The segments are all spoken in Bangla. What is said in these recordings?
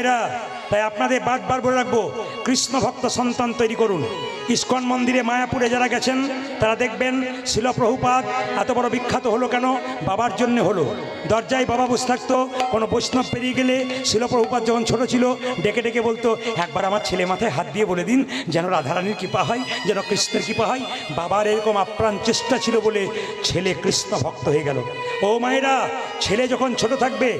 মায়েরা তাই আপনাদের বারবার বলে রাখব, কৃষ্ণ ভক্ত সন্তান তৈরি করুন। ইস্কন মন্দিরে মায়াপুরে যারা গেছেন, তারা দেখবেন শিলপ্রভুপাদ এত বড় বিখ্যাত হলো কেন? বাবার জন্য হলো। দরজায় বাবা বসে থাকতো, কোনো বৈষ্ণব পেরিয়ে গেলে শিলপ্রভুপাদ যখন ছোট ছিল, ডেকে ডেকে বলতো, একবার আমার ছেলে মাথায় হাত দিয়ে বলে দিন যেন রাধারানীর কৃপা হয়, যেন কৃষ্ণের কৃপা হয়। বাবার এরকম আপ্রাণ চেষ্টা ছিল বলে ছেলে কৃষ্ণ ভক্ত হয়ে গেল। ও মায়েরা, ছেলে যখন ছোট থাকবে,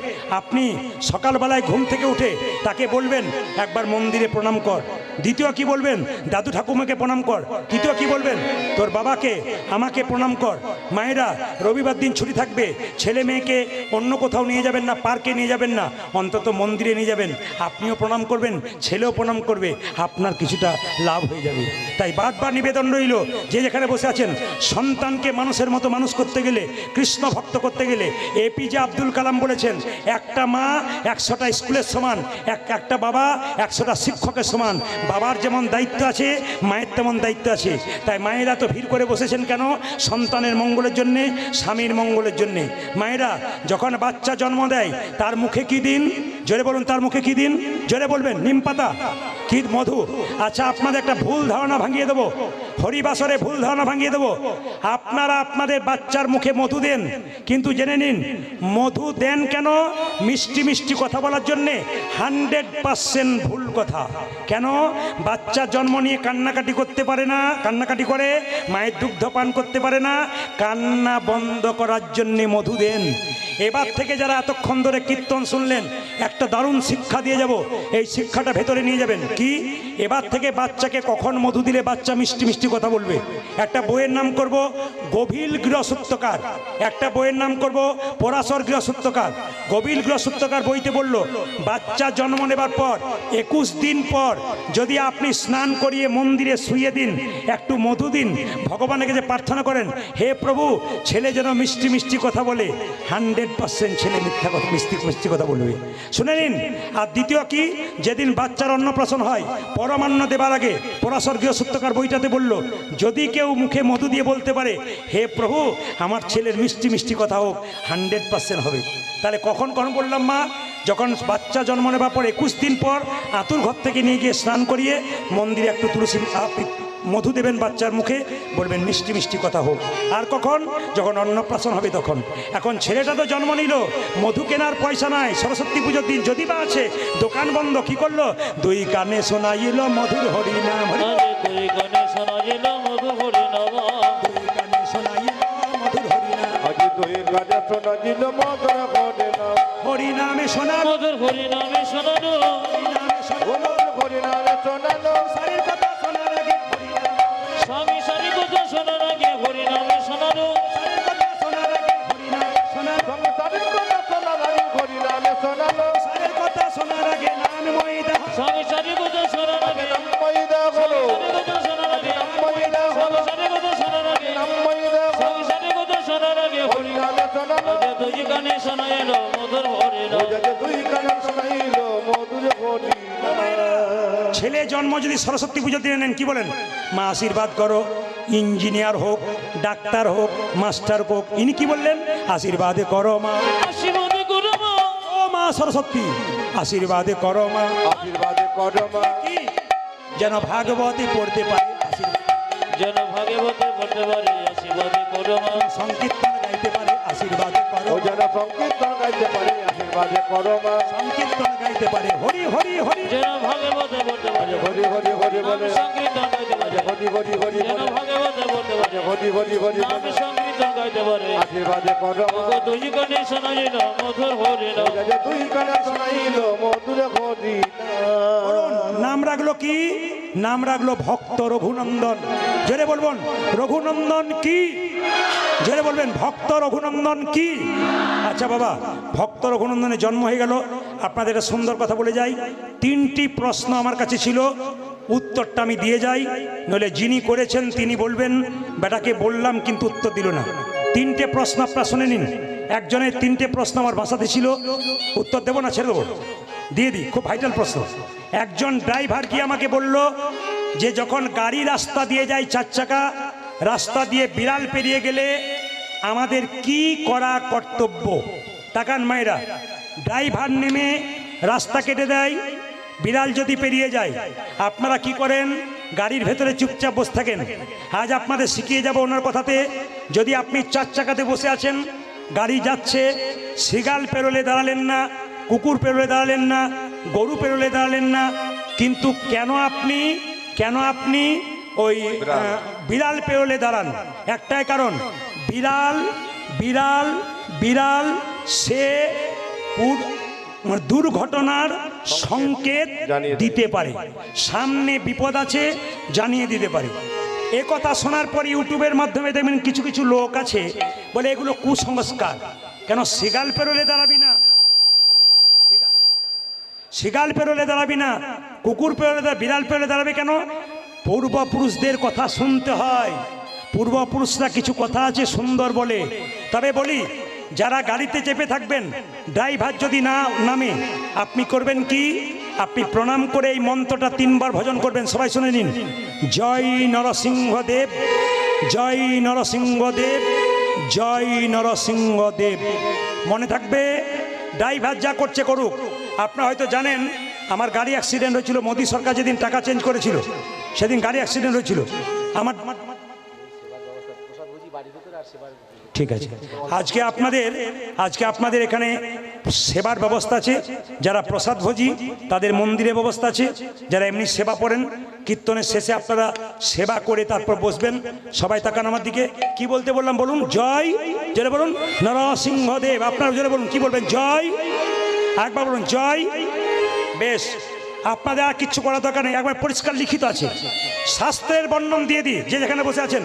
আপনি সকালবেলায় ঘুম থেকে উঠে তাকে বলবেন একবার মন্দিরে প্রণাম কর। দ্বিতীয় কি বলবেন? দাদু ঠাকুমাকে প্রণাম কর। তৃতীয় কি বলবেন? তোর বাবাকে, আমাকে প্রণাম কর। মায়েরা, রবিবার দিন ছুটি থাকবে। ছেলে মেয়েকে অন্য কোথাও নিয়ে যাবেন না, পার্কে নিয়ে যাবেন না, অন্তত মন্দিরে নিয়ে যাবেন। আপনিও প্রণাম করবেন, ছেলেও প্রণাম করবে। আপনার কিছুটা লাভ হয়ে যাবে। তাই বারবার নিবেদন রইল, যে যেখানে বসে আছেন, সন্তানকে মানুষের মতো মানুষ করতে গেলে, কৃষ্ণ ভক্ত করতে গেলে এপিজে আব্দুল কালাম বলেছেন, একটা মা একশোটা স্কুলের সমান, এক একটা বাবা, একশোটা শিক্ষকের সমান। বাবার যেমন দায়িত্ব আছে, মায়ের তেমন দায়িত্ব আছে। তাই মায়েরা তো ভিড় করে বসেছেন কেন? সন্তানের মঙ্গলের জন্যে, স্বামীর মঙ্গলের জন্যে। মায়েরা, যখন বাচ্চা জন্ম দেয়, তার মুখে কি দিন? জোরে বলুন, তার মুখে কি দিন? জোরে বলবেন নিমপাতা কি মধু? আচ্ছা আপনাদের একটা ভুল ধারণা ভাঙিয়ে দেবো। হরিবাসরে ভুল ধারণা ভাঙিয়ে দেবো। আপনারা আপনাদের বাচ্চার মুখে মধু দেন, কিন্তু জেনে নিন, মধু দেন কেন? মিষ্টি মিষ্টি কথা বলার জন্যে হান্ড্রেড পার্সেন্ট ভুল কথা। কেন? বাচ্চা জন্ম নিয়ে কান্নাকাটি করতে পারে না, কান্নাকাটি করে, মায়ের দুগ্ধ পান করতে পারে না, কান্না বন্ধ করার জন্যে মধু দেন। এবার থেকে যারা এতক্ষণ ধরে কীর্তন শুনলেন, একটা দারুণ শিক্ষা দিয়ে যাব। এই শিক্ষাটা ভেতরে নিয়ে যাবেন। কি? এবার থেকে বাচ্চাকে কখন মধু দিলে বাচ্চা মিষ্টি মিষ্টি কথা বলবে? একটা বইয়ের নাম করব, গভীর গৃহসূত্রকার। একটা বইয়ের নাম করব, পরাশর গৃহসূত্রকার। গভীর গৃহসূত্রকার বইতে বলল, বাচ্চা জন্ম নেবার পর, একুশ দিন পর, যদি আপনি স্নান করিয়ে মন্দিরে শুয়ে দিন, একটু মধু দিন, ভগবানের কাছে প্রার্থনা করেন, হে প্রভু, ছেলে যেন মিষ্টি মিষ্টি কথা বলে, হান্ড্রেড পার্সেন্ট ছেলে মিথ্যা কথা, মিষ্টি মিষ্টি কথা বলবে। শুনে নিন, আর দ্বিতীয় কি? যেদিন বাচ্চার অন্নপ্রাশন হয় পরমান্ন দেবার আগে পরাস্বর্গীয় সত্যকার বইটাতে বলল, যদি কেউ মুখে মধু দিয়ে বলতে পারে, হে প্রভু, আমার ছেলের মিষ্টি মিষ্টি কথা হোক, হান্ড্রেড পার্সেন্ট হবে। তাহলে কখন কখন বললাম মা? যখন বাচ্চা জন্ম নেবার পর একুশ দিন পর আতুর ঘর থেকে নিয়ে গিয়ে স্নান করিয়ে মন্দিরে একটু তুলসী মধু দেবেন বাচ্চার মুখে বলবেন মিষ্টি মিষ্টি কথা হোক। আর কখন? যখন অন্নপ্রাশন হবে তখন। এখন ছেলেটা তো জন্ম নিল মধু কেনার পয়সা নাই সরস্বতী পুজোর দিন যদি বা আছে দোকান বন্ধ কি করল? দুই কানে শোনাইল মধুর হরিনাম। হরি শোনাইল মধু হরি নব দুই কানে শোনাইল মধুর শোনা মধুর হরি নামে শোনানো হরিনামে। শোনা ও মধুর ঘরে নামে শোনালো। সারির কথা স্বামী সারি কথা শোনার আগে হরি নামে শোনানো সারির কথা শোনার আগে। হরিনাম শোনার সংসারের কথা শোনালারি ঘরে নামে শোনালো সারের কথা শোনার আগে। নাম ময়দা স্বামী সারি কথা শোনার আগে ময়দা ছেলে জন্ম যদি সরস্বতী পুজোর দিনে নেন কি বলেন? মা আশীর্বাদ করো ইঞ্জিনিয়ার হোক ডাক্তার হোক মাস্টার হোক ইনি কি বললেন? আশীর্বাদে করো মা। আশীর্বাদ করো মা। ও মা সরস্বতী আশীর্বাদে করো মা। আশীর্বাদে করো মা। কি? যেন ভাগবতী পড়তে পারে আশীর্বাদ। যেন ভাগবতে পড়তে পারি আশীর্বাদ করো মা। সংকীর্তন গাইতে পারে আশীর্বাদে করো যেন সংকীর্তন গাইতে পারে আশীর্বাদে করো মা। সংকীর্তন গাইতে পারে। হরি হরি হরি। যেন ভাগবতে পারি। হরি হরি হরি বলে। সংকীর্তন গাইতে পারি। হরি হরি হরি যেন বলে ভাগবতে পড়তে পারি। হরি হরি হরি সংকীর্তন গাইতে পারি। আশীর্বাদে শোনাইল মধুর তুই গানে শোনাইল মধুর ঘরে নাম রাখল কি? নাম রাখল ভক্ত রঘুনন্দন। জোরে বলবেন রঘুনন্দন কি? জোরে বলবেন ভক্ত রঘুনন্দন কি? আচ্ছা বাবা ভক্ত রঘুনন্দনের জন্ম হয়ে গেল আপনাদের সুন্দর কথা বলে যাই। তিনটি প্রশ্ন আমার কাছে ছিল। উত্তরটা আমি দিয়ে যাই। নইলে যিনি করেছেন তিনি বলবেন। বেটাকে বললাম কিন্তু উত্তর দিল না। তিনটে প্রশ্ন আপনারা শুনে নিন। একজনের তিনটে প্রশ্ন আমার বাসাতে ছিল। উত্তর দেবো না, ছেড়ে দেবো? দিয়ে দিই, খুব ভাইটাল প্রশ্ন। একজন ড্রাইভার কি আমাকে বলল যে যখন গাড়ি রাস্তা দিয়ে যায় চার চাকা, রাস্তা দিয়ে বিড়াল পেরিয়ে গেলে আমাদের কি করা কর্তব্য? তাকান মায়েরা। ড্রাইভার নেমে রাস্তা কেটে দেয়, বিড়াল যদি পেরিয়ে যায়, আপনারা কি করেন? গাড়ির ভেতরে চুপচাপ বসে থাকেন। আজ আপনাদের শিখিয়ে যাব ওনার কথাতে, যদি আপনি চার চাকাতে বসে আছেন, গাড়ি যাচ্ছে, শিগাল পেরোলে দাঁড়ালেন না, কুকুর পেরোলে দাঁড়ালেন না, গরু পেরোলে দাঁড়ালেন না, কিন্তু কেন আপনি কেন আপনি ওই বিড়াল পেরোলে দাঁড়ান? একটাই কারণ, বিড়াল বিড়াল বিড়াল, সে দুর্ঘটনার সংকেত দিতে পারে। সামনে বিপদ আছে জানিয়ে দিতে পারে। এ কথা শোনার পর ইউটিউবের মাধ্যমে দেখবেন কিছু কিছু লোক আছে বলে এগুলো কুসংস্কার। কেন সিগাল পেরোলে দাঁড়াবি না? সিগা- শিগাল পেরোলে দাঁড়াবি না? কুকুর পেরোলে বিড়াল পেরোলে দাঁড়াবে কেন? পূর্বপুরুষদের কথা শুনতে হয়। পূর্বপুরুষরা কিছু কথা আছে সুন্দর বলে। তবে বলি যারা গাড়িতে চেপে থাকবেন, ড্রাইভার যদি না নামে, আপনি করবেন কি? আপনি প্রণাম করে এই মন্ত্রটা তিনবার ভজন করবেন, সবাই শুনে নিন। জয় নরসিংহদেব জয় নরসিংহদেব জয় নরসিংহদেব। মনে থাকবে, ড্রাইভার যা করছে করুক। আপনারা হয়তো জানেন, আমার গাড়ি অ্যাক্সিডেন্ট হয়েছিল, মোদী সরকার যেদিন টাকা চেঞ্জ করেছিল, সেদিন গাড়ি অ্যাক্সিডেন্ট হয়েছিল। আমার ঠিক আছে। আজকে আপনাদের আজকে আপনাদের এখানে সেবার ব্যবস্থা আছে। যারা প্রসাদ ভোজি, তাদের মন্দিরে ব্যবস্থা আছে। যারা এমনি সেবা করেন, কীর্তনের শেষে আপনারা সেবা করে তারপর বসবেন। সবাই তাকান আমার দিকে। কি বলতে বললাম বলুন? জয়, জোরে বলুন। নরসিংহদেব, আপনারা জোরে বলুন, কি বলবেন? জয়, একবার বলুন, জয়। বেশ, আপনাদের আর কিচ্ছু করার দরকার নেই। একবার পরিষ্কার লিখিত আছে। শাস্ত্রের বর্ণন দিয়ে দিই, যে যেখানে বসে আছেন।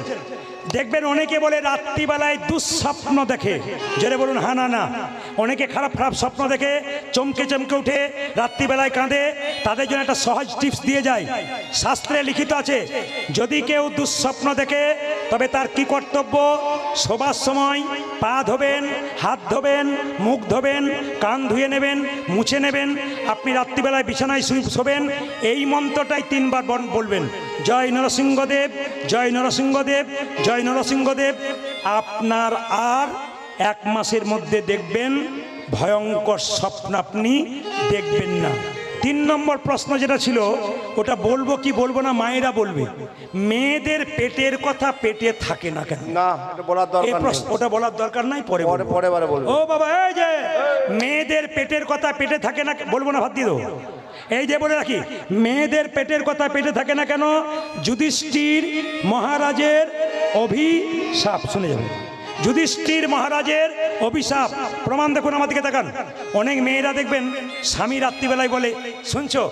দেখবেন অনেকে বলে রাত্রিবেলায় দুঃস্বপ্ন দেখে। যেটা বলুন হা না না। অনেকে খারাপ খারাপ স্বপ্ন দেখে, চমকে চমকে উঠে, রাত্রিবেলায় কাঁদে, তাদের জন্য একটা সহজ টিপস দিয়ে যায়। শাস্ত্রে লিখিত আছে, যদি কেউ দুঃস্বপ্ন দেখে, তবে তার কি কর্তব্য? শোবার সময় পা ধোবেন, হাত ধোবেন, মুখ ধোবেন, কান ধুয়ে নেবেন, মুছে নেবেন, আপনি রাত্রিবেলায় বিছানায় শোবেন, এই মন্ত্রটাই তিনবার বল- বলবেন, জয় নরসিংহদেব জয় নরসিংহদেব জয় নরসিংহদেব। আপনার আর এক মাসের মধ্যে দেখবেন, ভয়ঙ্কর স্বপ্ন আপনি দেখবেন না। তিন নম্বর প্রশ্ন যেটা ছিল ওটা বলব কি বলব না মায়েরা বলবে। মেয়েদের পেটের কথা পেটে থাকে না কেন? না বলার দরকার ওটা বলার দরকার নাই পরে পরে বলব। পরে বারে বলব। ও বাবা এই যে মেয়েদের পেটের কথা পেটে থাকে না বলব না ভাত দিয়ে দেবো। এই যে বলে রাখি মেয়েদের পেটের কথা পেটে থাকে না কেন? যুধিষ্ঠির মহারাজের অভিশাপ শুনে যাবে। যুধিষ্ঠির মহারাজের অভিশাপ। প্রমাণ দেখুন আমাদেরকে, দেখান। অনেক মেয়েরা দেখবেন, স্বামী রাত্রিবেলায় বলে, শুনছো,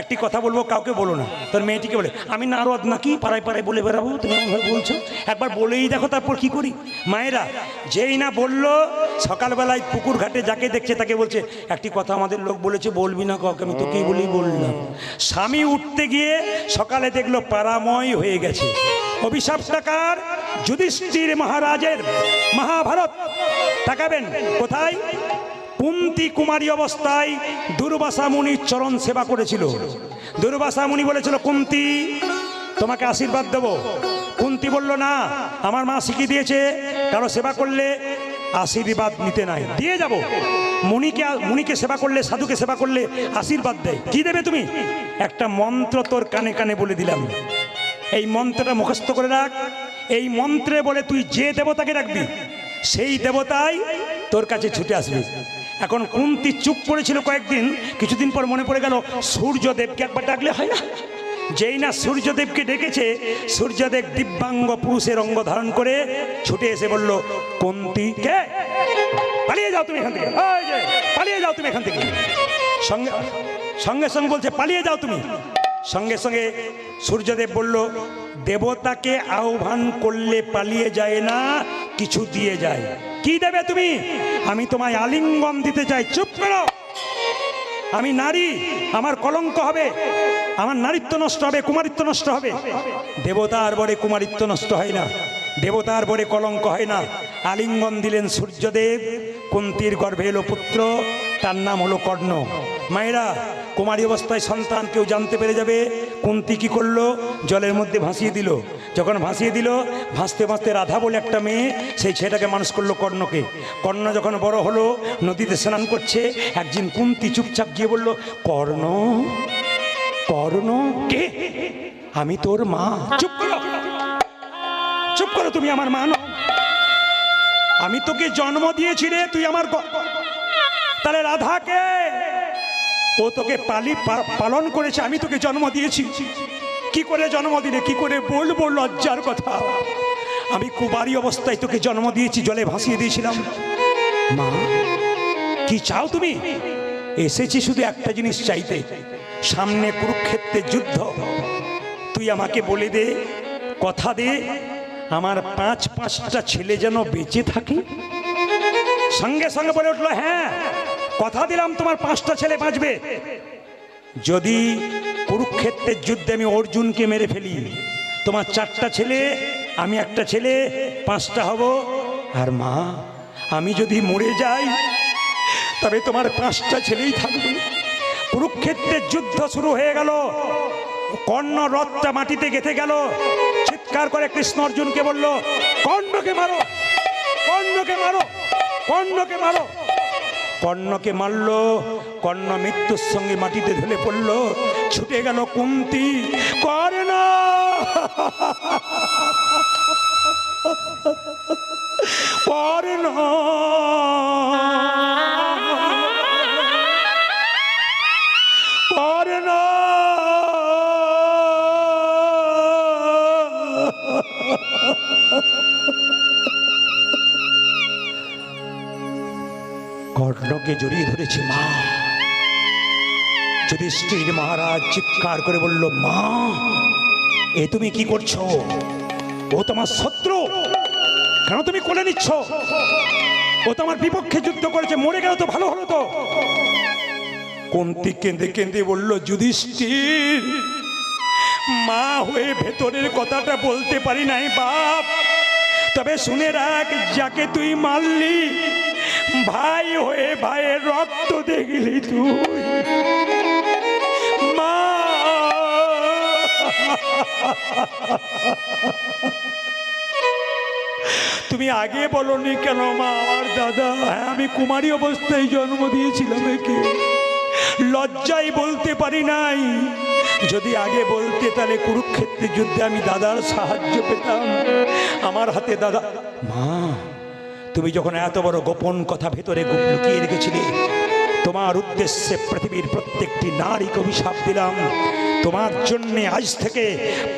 একটি কথা বলব, কাউকে বলো না। তোর মেয়েটিকে বলে, আমি নারদ নাকি? পাড়ায় পাড়ায় বলে বেড়াবো, তুমি এমনভাবে বলছো? একবার বলেই দেখো, তারপর কি করি? মায়েরা, যেই না বলল, সকালবেলায় পুকুর ঘাটে যাকে দেখছে, তাকে বলছে, একটি কথা আমাদের লোক বলেছে, বলবি না কাউকে, আমি তোকেই বলি বললাম। স্বামী উঠতে গিয়ে সকালে দেখল পারাময় হয়ে গেছে। অভিশাপ টাকার যুধিষ্ঠির মহারাজের মহাভারত তাকাবেন কোথায়? কুন্তি কুমারী অবস্থায় দুর্বাসা মুনির চরণ সেবা করেছিল। দুর্বাসা মুনি বলেছিল কুন্তি তোমাকে আশীর্বাদ দেব। কুন্তি বলল, না, আমার মা শিখিয়ে দিয়েছে। কারও সেবা করলে আশীর্বাদ নিতে নাই। দিয়ে যাব। মুনিকে মুনিকে সেবা করলে, সাধুকে সেবা করলে আশীর্বাদ দেয়। কি দেবে তুমি? একটা মন্ত্র তোর কানে কানে বলে দিলাম। এই মন্ত্রটা মুখস্থ করে রাখ। এই মন্ত্রে বলে তুই যে দেবতাকে রাখবি সেই দেবতাই তোর কাছে ছুটে আসবে। এখন কুন্তি চুপ করেছিল কয়েকদিন, কিছুদিন পর মনে পড়ে গেল সূর্যদেবকে একবার ডাকলে হয় না? যেই না সূর্যদেবকে ডেকেছে, সূর্যদেব দিব্যাঙ্গ পুরুষের অঙ্গ ধারণ করে ছুটে এসে বলল, কুন্তি, কে? পালিয়ে যাও তুমি এখান থেকে। পালিয়ে যাও তুমি এখান থেকে। সঙ্গে সঙ্গে সঙ্গে বলছে, পালিয়ে যাও তুমি। সঙ্গে সঙ্গে সূর্যদেব বলল, দেবতাকে আহ্বান করলে পালিয়ে যায় না, কিছু দিয়ে যায়। কি দেবে তুমি? আমি তোমায় আলিঙ্গন দিতে চাই, চুপ করো। আমি নারী, আমার কলঙ্ক হবে, আমার নারীত্ব নষ্ট হবে, কুমারিত্ব নষ্ট হবে। দেবতার বরে কুমারিত্ব নষ্ট হয় না, দেবতার বরে কলঙ্ক হয় না। আলিঙ্গন দিলেন সূর্যদেব, কুন্তির গর্ভে এলো পুত্র তার নাম হলো কর্ণ। মায়েরা, কুমারী অবস্থায় সন্তান কেউ জানতে পেরে যাবে, কুন্তি কি করল? জলের মধ্যে ভাসিয়ে দিল। যখন ভাসিয়ে দিল, ভাসতে ভাসতে রাধা বলে একটা মেয়ে, সেই ছেলেটাকে মানুষ করল কর্ণকে। কর্ণ যখন বড় হলো, নদীতে স্নান করছে, একদিন কুন্তি চুপচাপ গিয়ে বলল, কর্ণ কর্ণ, কে? আমি তোর মা। চুপ করো। চুপ করো তুমি আমার মা আমি তোকে জন্ম দিয়েছি রে, তুই আমার তাহলে রাধাকে, ও তোকে পালি পালন করেছে, আমি তোকে জন্ম দিয়েছি। কি করে জন্ম দিলে? কি করে বলব লজ্জার কথা? আমি কুবারি অবস্থায় তোকে জন্ম দিয়েছি, জলে ভাসিয়ে দিয়েছিলাম। মা, কি চাও তুমি? এসেছি শুধু একটা জিনিস চাইতে। সামনে কুরুক্ষেত্রের যুদ্ধ। তুই আমাকে বলে দে, কথা দে, আমার পাঁচ পাঁচটা ছেলে যেন বেঁচে থাকে। সঙ্গে সঙ্গে বলে উঠল হ্যাঁ কথা দিলাম, তোমার পাঁচটা ছেলে বাঁচবে। যদি কুরুক্ষেত্রের যুদ্ধে আমি অর্জুনকে মেরে ফেলি, তোমার চারটা ছেলে, আমি একটা ছেলে, পাঁচটা হব। আর মা, আমি যদি মরে যাই, তবে তোমার পাঁচটা ছেলেই থাকবে। কুরুক্ষেত্রের যুদ্ধ শুরু হয়ে গেল। কর্ণ রথটা মাটিতে গেঁথে গেল। চিৎকার করে কৃষ্ণ অর্জুনকে বলল, কর্ণকে মারো কর্ণকে মারো কর্ণকে মারো। কর্ণকে মারল, কর্ণ মৃত্যুর সঙ্গে মাটিতে ঢেলে পড়ল, ছুটে গেল কুন্তি করে না করে না কর্ণকে জড়িয়ে ধরেছে মা। যুধিষ্ঠির মহারাজ চিৎকার করে বলল, মা, এ তুমি কি করছ? ও তোমার শত্রু। কেন তুমি কোলে নিচ্ছ? ও তোমার বিপক্ষে যুদ্ধ করেছে, মরে গেল তো, ভালো হলো তো। কুন্তি কেঁদে কেঁদে বলল, যুধিষ্ঠির, মা হয়ে ভেতরের কথাটা বলতে পারি নাই, বাপ। তবে শুনে রাখ, যাকে তুই মারলি ভাই হয়ে ভাইয়ের রক্ত দেখলি তুই। মা। তুমি আগে বলনি কেন মা? আমার দাদা হ্যাঁ আমি কুমারী অবস্থায় জন্ম দিয়েছিলাম একে। লজ্জায় বলতে পারি নাই। যদি আগে বলতে, তাহলে কুরুক্ষেত্রের যুদ্ধে আমি দাদার সাহায্য পেতাম। আমার হাতে দাদা মা তুমি যখন এত বড় গোপন কথা ভেতরে লুকিয়ে রেখেছিলে, তোমার উদ্দেশ্যে পৃথিবীর প্রত্যেকটি নারীকে অভিশাপ দিলাম। তোমার জন্যে আজ থেকে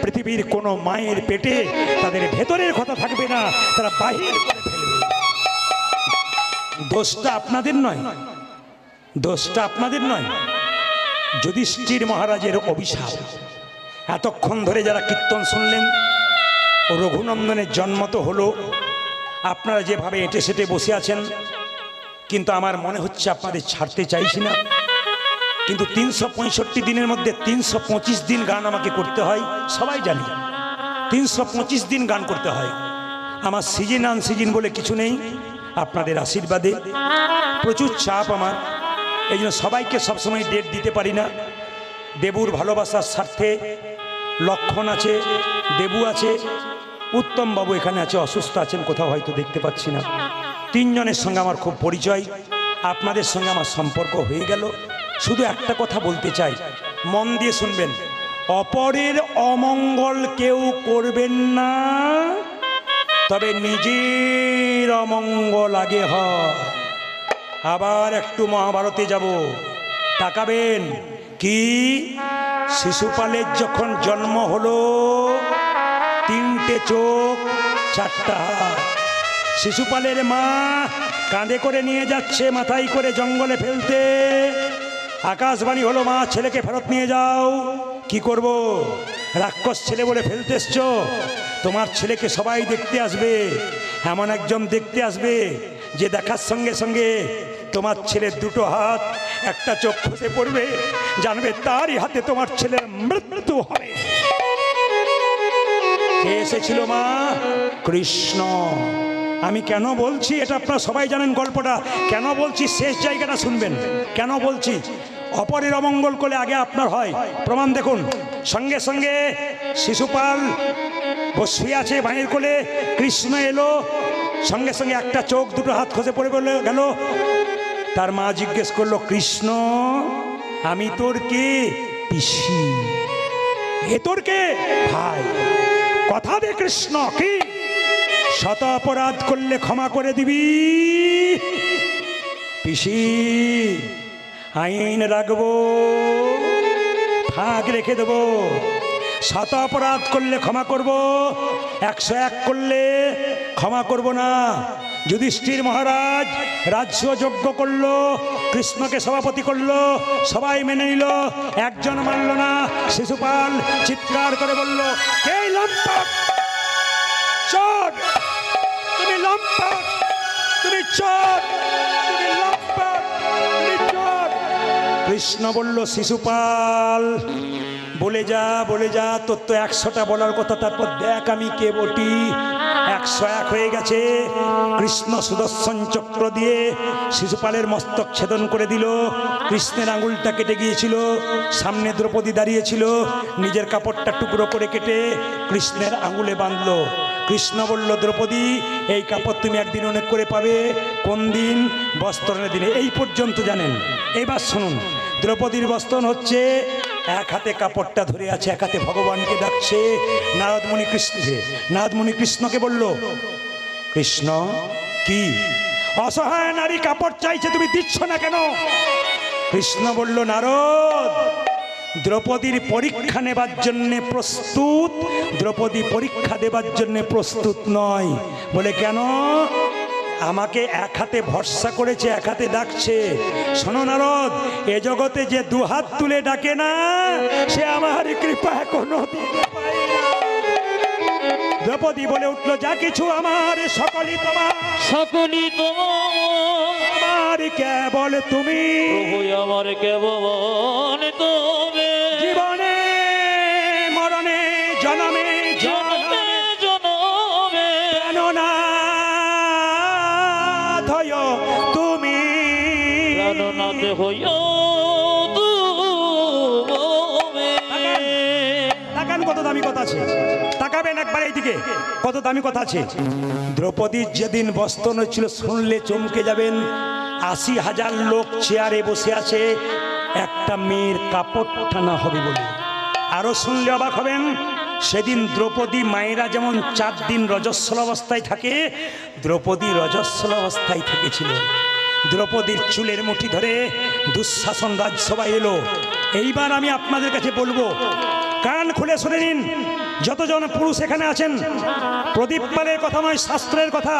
পৃথিবীর কোনো মায়ের পেটে তাদের ভেতরের কথা থাকবে না, তারা বাহির করে ফেলবে। দোষটা আপনাদের নয়, দোষটা আপনাদের নয়। যুধিষ্ঠির মহারাজের অভিশাপ। এতক্ষণ ধরে যারা কীর্তন শুনলেন, রঘুনন্দনের জন্ম তো হলো আপনারা যেভাবে এঁটে সেটে বসে আছেন, কিন্তু আমার মনে হচ্ছে আপনাদের ছাড়তে চাইছি না। কিন্তু তিনশো পঁয়ষট্টি দিনের মধ্যে তিনশো পঁচিশ দিন গান আমাকে করতে হয়, সবাই জানি। তিনশো পঁচিশ দিন গান করতে হয়। আমার সিজন আন সিজন বলে কিছু নেই, আপনাদের আশীর্বাদে। প্রচুর চাপ আমার, এই জন্য সবাইকে সবসময় ডেট দিতে পারি না। দেবুর ভালোবাসার স্বার্থে লক্ষণ আছে, দেবু আছে উত্তম বাবু এখানে আছে, অসুস্থ আছেন, কোথাও হয়তো দেখতে পাচ্ছি না। তিনজনের সঙ্গে আমার খুব পরিচয়। আপনাদের সঙ্গে আমার সম্পর্ক হয়ে গেল। শুধু একটা কথা বলতে চাই। মন দিয়ে শুনবেন। অপরের অমঙ্গল কেউ করবেন না, তবে নিজের অমঙ্গল আগে হয় আবার একটু মহাভারতে যাব। তাকাবেন। কি? শিশুপালের যখন জন্ম হলো তিনটে চোখ, চারটা। শিশুপালের মা কাঁধে করে নিয়ে যাচ্ছে, মাথায় করে জঙ্গলে ফেলতে। আকাশবাণী হলো, মা, ছেলেকে ফেরত নিয়ে যাও। কি করব? রাক্ষস ছেলে বলে ফেলতে এসছো? তোমার ছেলেকে সবাই দেখতে আসবে, এমন একজন দেখতে আসবে যে দেখার সঙ্গে সঙ্গে তোমার ছেলের দুটো হাত, একটা চোখ খসে পড়বে। জানবে তারই হাতে তোমার ছেলের মৃত্যু হবে। কে এসেছিল মা? কৃষ্ণ। আমি কেন বলছি? এটা আপনারা সবাই জানেন গল্পটা। কেন বলছি? শেষ জায়গাটা শুনবেন। কেন বলছি? অপরের অমঙ্গল করলে আগে আপনার হয়। প্রমাণ দেখুন। সঙ্গে সঙ্গে শিশুপাল শুয়ে আছে ভাইয়ের কোলে। কৃষ্ণ এলো। সঙ্গে সঙ্গে একটা চোখ, দুটো হাত খসে পড়ে বলে গেল। তার মা জিজ্ঞেস করল, কৃষ্ণ, আমি তোর কে? পিসি। এ তোর কে? ভাই। কথা দে কৃষ্ণ, কি? শত অপরাধ করলে ক্ষমা করে দিবি। পিসি, আইন রাখব ফাঁক রেখে দেবো। শত অপরাধ করলে ক্ষমা করব। একশো এক করলে ক্ষমা করব না। যুধিষ্ঠির মহারাজ রাজ্য যজ্ঞ করল, কৃষ্ণকে সভাপতি করল, সবাই মেনে নিল, একজন মানল না। শিশুপাল চিৎকার করে বলল, কে লম্পট চোর! তুমি লম্পট তুমি চোর! তুমি কৃষ্ণ বলল, শিশুপাল, বলে যা বলে যা, তোর তো একশোটা বলার কথা, তারপর দেখ আমি কে বটি। একশো এক হয়ে গেছে। কৃষ্ণ সুদর্শন চক্র দিয়ে শিশুপালের মস্তক ছেদন করে দিল। কৃষ্ণের আঙুলটা কেটে গিয়েছিল, সামনে দ্রৌপদী দাঁড়িয়েছিল নিজের কাপড়টা টুকরো করে কেটে কৃষ্ণের আঙুলে বাঁধলো। কৃষ্ণ বলল, দ্রৌপদী, এই কাপড় তুমি একদিন অনেক করে পাবে। কোন দিন? বস্ত্রণের দিনে। এই পর্যন্ত জানেন। এবার শুনুন, দ্রৌপদীর বস্ত্রণ হচ্ছে এক হাতে কাপড়টা ধরে আছে, এক হাতে ভগবানকে ডাকছে নারদমণি কৃষ্ণকে। নারদমণি কৃষ্ণকে বলল, কৃষ্ণ, কি? অসহায় নারী কাপড় চাইছে, তুমি দিচ্ছ না কেন? কৃষ্ণ বলল, নারদ দ্রৌপদীর পরীক্ষা নেবার জন্য প্রস্তুত। দ্রৌপদী পরীক্ষা দেবার জন্য প্রস্তুত নয়। বলে, কেন? আমাকে এক হাতে ভরসা করেছে, এক হাতে ডাকছে। শোনো নারদ, এ জগতে যে দুহাত তুলে ডাকে না, সে আমার কৃপা কোনো দিতে পায় না। দ্রৌপদী বলে উঠল, যা কিছু আমার, সকলই তোমার। সকলই তোমার। আমার কেবল তুমি। আমার কেবল তুমি। জীবনে মরণে জনমে জনমে জনমে। জনমে প্রাণনাথয় তুমি। প্রাণনাথ হইও কত দামি কথা আছে। তাকাবেন একবার এইদিকে কত দামি কথা আছে। দ্রৌপদীর যেদিন বস্ত্র ছিল শুনলে চমকে যাবেন। আশি হাজার লোক চেয়ারে বসে আছে, একটা মেয়ের কাপড় টানা হবে বলে। আরও শুনলে অবাক হবেন, সেদিন দ্রৌপদী মায়েরা যেমন চার দিন রজস্বল অবস্থায় থাকে, দ্রৌপদী রজস্বল অবস্থায় থেকেছিল। দ্রৌপদীর চুলের মুঠি ধরে দুঃশাসন রাজসভায় এলো। এইবার আমি আপনাদের কাছে বলব, কান খুলে শুনে নিন, যতজন পুরুষ এখানে আছেন, প্রদীপ পালের কথা নয়, শাস্ত্রের কথা।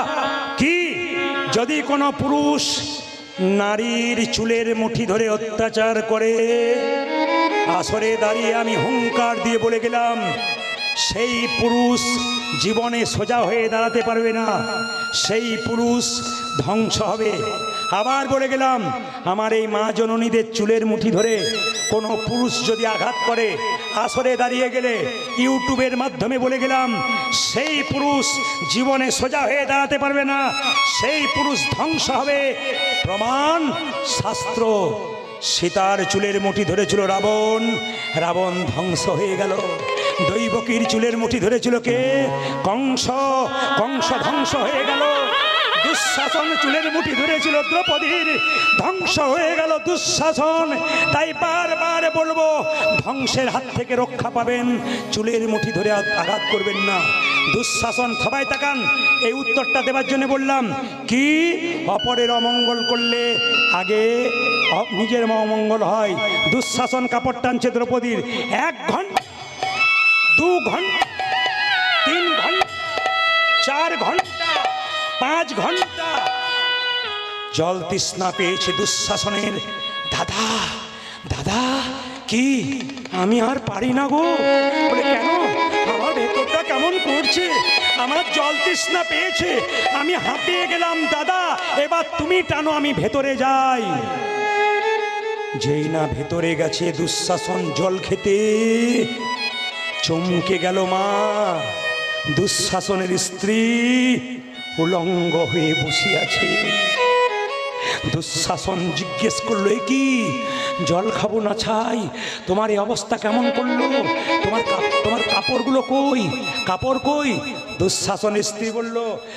কি? যদি কোনো পুরুষ নারীর চুলের মুঠি ধরে অত্যাচার করে। আসরে দাঁড়িয়ে আমি হুঙ্কার দিয়ে বলে গেলাম সেই পুরুষ জীবনে সোজা হয়ে দাঁড়াতে পারবে না। সেই পুরুষ ধ্বংস হবে। আবার বলে গেলাম, আমার এই মা জননীদের চুলের মুঠি ধরে কোনো পুরুষ যদি আঘাত করে, আসরে দাঁড়িয়ে গেলে ইউটিউবের মাধ্যমে বলে গেলাম, সেই পুরুষ জীবনে সোজা হয়ে দাঁড়াতে পারবে না। সেই পুরুষ ধ্বংস হবে। প্রমাণ, শাস্ত্র, সীতার চুলের মুঠি ধরেছিল রাবণ। রাবণ ধ্বংস হয়ে গেল। দৈবকীর চুলের মুঠি ধরেছিল কে? কংস কংস ধ্বংস হয়ে গেল। দুঃশাসন চুলের মুঠি ধরেছিল দ্রৌপদীর। ধ্বংস হয়ে গেল দুঃশাসন। তাই বারবার বলব, ধ্বংসের হাত থেকে রক্ষা পাবেন। চুলের মুঠি ধরে আঘাত করবেন না। দুঃশাসন সবাই তাকান। এই উত্তরটা দেবার জন্য বললাম, কি? অপরের অমঙ্গল করলে আগে নিজের অমঙ্গল হয়। দুঃশাসন কাপড় টানছে দ্রৌপদীর। এক ঘণ্টা দু ঘণ্টা, তিন ঘণ্টা, চার ঘণ্টা, পাঁচ ঘণ্টা। জল তৃষ্ণা পেয়েছে দুঃশাসনের। দাদা দাদা, কি? আমি আর পারি না গো। বলে, কেন? আমার ভেতরটা কেমন করছে আমার জল তৃষ্ণা পেয়েছে। আমি হাঁপিয়ে গেলাম, দাদা। এবার তুমি টানো, আমি ভেতরে যাই। যেই না ভেতরে গেছে দুঃশাসন জল খেতে চমকে গেল মা। দুঃশাসনের স্ত্রী উলঙ্গ হয়ে বসে আছে দুঃশাসন জিজ্ঞেস করল কি? জল খাব না ছাই? তোমার এই অবস্থা কেমন করল? তোমার তোমার কাপড়গুলো কই? কাপড় কই? দুঃশাসনের স্ত্রী বলল,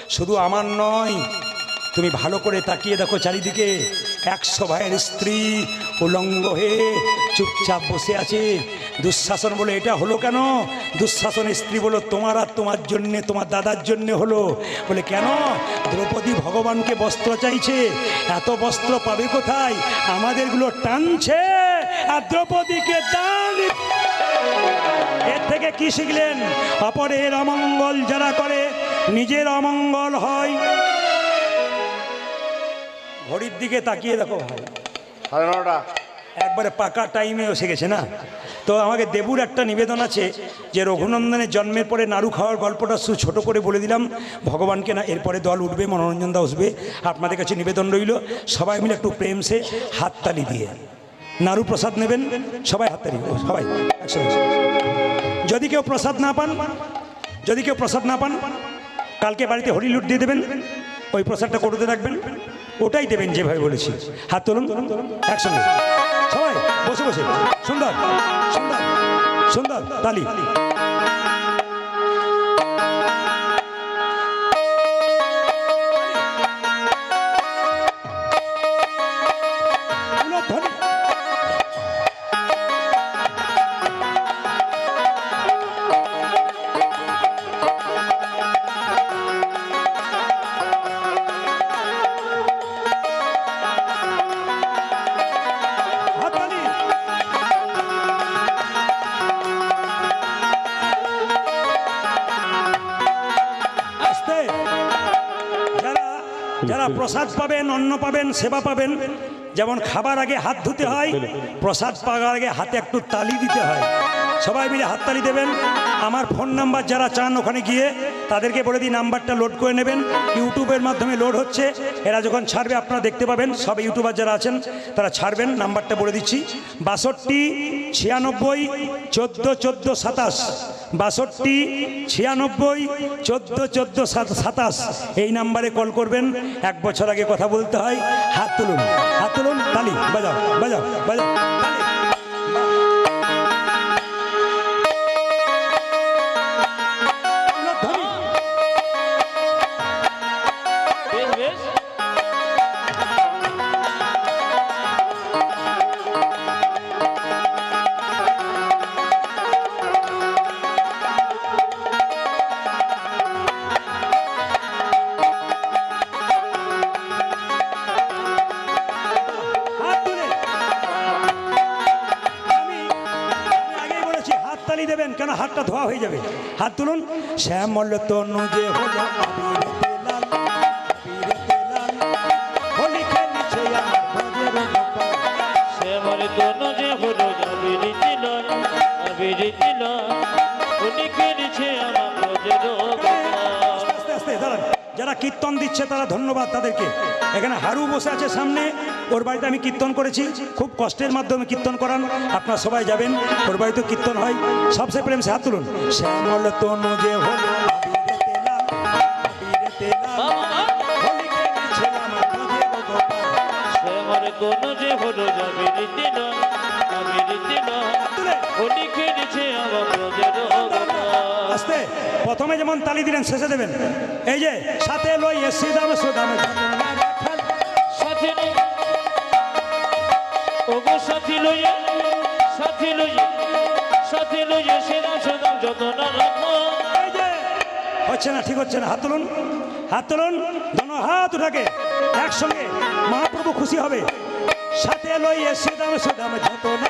শুধু আমার নয়, তুমি ভালো করে তাকিয়ে দেখো চারিদিকে। একশো ভাইয়ের স্ত্রী উলঙ্গ হয়ে চুপচাপ বসে আছে। দুঃশাসন বলে, এটা হলো কেন? দুঃশাসনের স্ত্রী বলো, তোমার আর তোমার জন্যে, তোমার দাদার জন্যে হলো। বলে, কেন? দ্রৌপদী ভগবানকে বস্ত্র চাইছে। এত বস্ত্র পাবে কোথায়? আমাদেরগুলো টানছে আর দ্রৌপদীকে টান এর থেকে কি শিখলেন? অপরের অমঙ্গল যারা করে, নিজের অমঙ্গল হয়। ঘড়ির দিকে তাকিয়ে দেখো ভাই। সাড়ে নটা। একবারে পাকা টাইমে এসে গেছে না? তো আমাকে দেবুর একটা নিবেদন আছে যে রঘুনন্দনের জন্মের পরে নাড়ু খাওয়ার গল্পটা শুধু ছোট করে বলে দিলাম। ভগবানকে না এরপরে দল উঠবে মনোরঞ্জন দা আসবে আপনাদের কাছে নিবেদন রইল সবাই মিলে একটু প্রেম সে হাততালি দিয়ে। নাড়ু প্রসাদ নেবেন সবাই হাততালি সবাই একসঙ্গে যদি কেউ প্রসাদ না পান যদি কেউ প্রসাদ না পান কালকে বাড়িতে হরিলুট দিয়ে দেবেন ওই প্রসাদটা করতে রাখবেন। ওটাই দেবেন যেভাবে বলেছি। হাত তুলুন। একসঙ্গে। সবাই বসে বসে। সুন্দর। সুন্দর। সুন্দর। তালি। প্রসাদ পাবেন, অন্ন পাবেন, সেবা পাবেন। যেমন খাবার আগে হাত ধুতে হয়, প্রসাদ পাওয়ার আগে হাতে একটু তালি দিতে হয়। সবাই মিলে হাততালি দেবেন। আমার ফোন নাম্বার যারা চান ওখানে গিয়ে তাদেরকে বলে দিই, নাম্বারটা লোড করে নেবেন। ইউটিউবের মাধ্যমে লোড হচ্ছে। এরা যখন ছাড়বে, আপনারা দেখতে পাবেন, সব ইউটিউবার যারা আছেন, তারা ছাড়বেন। নাম্বারটা বলে দিচ্ছি, বাষট্টি ছিয়ানব্বই চোদ্দ চোদ্দ সাতাশ। বাষট্টি ছিয়ানব্বই চোদ্দ চোদ্দ সাতাশ। এই নাম্বারে কল করবেন। এক বছর আগে কথা বলতে হয়। হাত তুলুন হাত তুলুন, তালি, বাজাও বাজাও বাজাও। বলেছি হাত তালি দেবেন কেন? হাতটা ধোয়া হয়ে যাবে। হাত তুলুন। শ্যামল তনু যে হলো হলো যারা কীর্তন দিচ্ছে তারা ধন্যবাদ তাদেরকে। এখানে হারু বসে আছে সামনে। ওর বাড়িতে আমি কীর্তন করেছি। খুব কষ্টের মাধ্যমে কীর্তন করান। আপনারা সবাই যাবেন। ওর বাড়িতে কীর্তন হয়। সবসে প্রেম সে হাত তুলুন। শ্যামল তনু যে হোলি দোনো হলো আমার আস্তে। প্রথমে যেমন তালি দিলেন শেষে দেবেন। এই যে সাথে লই এসি দামে সুদামে। যতন রাখো হচ্ছে না ঠিক হচ্ছে না। হাত তুলুন হাত তুলুন। দোনো হাত উঠাকে একসঙ্গে মহাপ্রভু খুশি হবে। সাথে লইয়ে সুদাম সুদাম যত না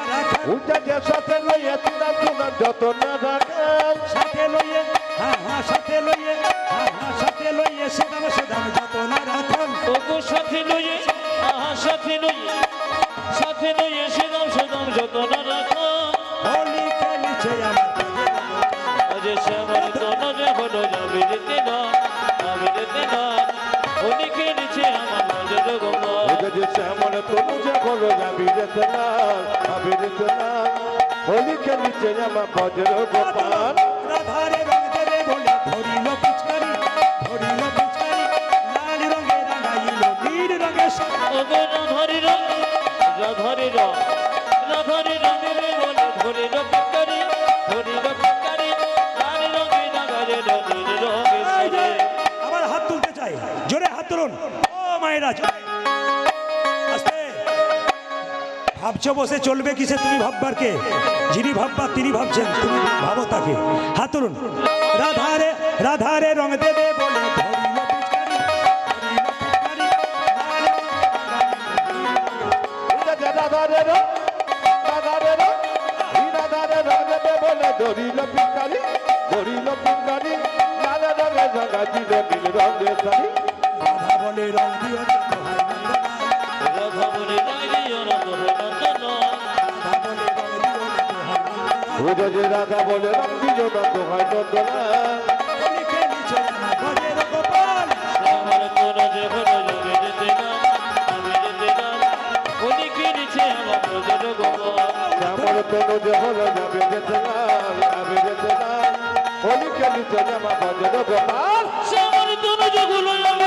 যে সাথে লইয়া তুলাম তুলাম যত না রাখেন সাথে লইয়ে হ্যাঁ হ্যাঁ সাথে লইয়ে হ্যাঁ হ্যাঁ সাথে লইয়ে সুদাম সুদাম যত না রাখার ওগো সাথী লইয়ে আহা সাথী লইয়ে সাথী লইয়ে সেরাম সেরাম যতন রাখো হোলি শ্যামল তনু যখন রবিরত লাল অবিরত লাল হোলি খেলিছে আমার বজ্র গোপাল রাধারে রং দেবে বলে ধরিল পিচকারি ধরিল পিচকারি লাল রঙে। রাঙাইল নীল রঙে সাদা রাধারে রং রাধারে রং রাধারে রং মায়েরা। ভাবছ বসে চলবে কিসে তুমি ভাববার কে যিনি ভাববার তিনি ভাবছেন তুমি ভাবো তাকে হাত তুলুন রাধারে রাধারে রং দেবে বলে রাধারে রো রাধারে রো রাধারে রঙ দেবে বলে ধরিল পিকারি ধরিল পিকারি লাল রঙে জাগা দিল নীল রঙে শাড়ি রাধা বলে রং দিও রাধা বলে রং দিও না। দোহাই নন্দনা। আমার তোর যে হলো যাবে যেতে না গোপাল আমার তনু যে হলো খেলিছে জামা গোপাল। আমার তোর যে হলো যাবে না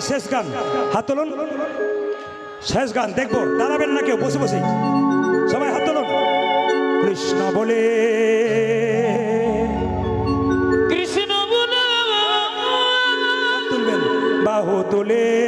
আসবার শেষ গান। হাত তুলুন। শেষ গান দেখব। দাঁড়াবেন না কেউ বসে বসে। সবাই হাত তুলুন। কৃষ্ণ বলে কৃষ্ণ বলে। তুলবেন বাহু তুলে।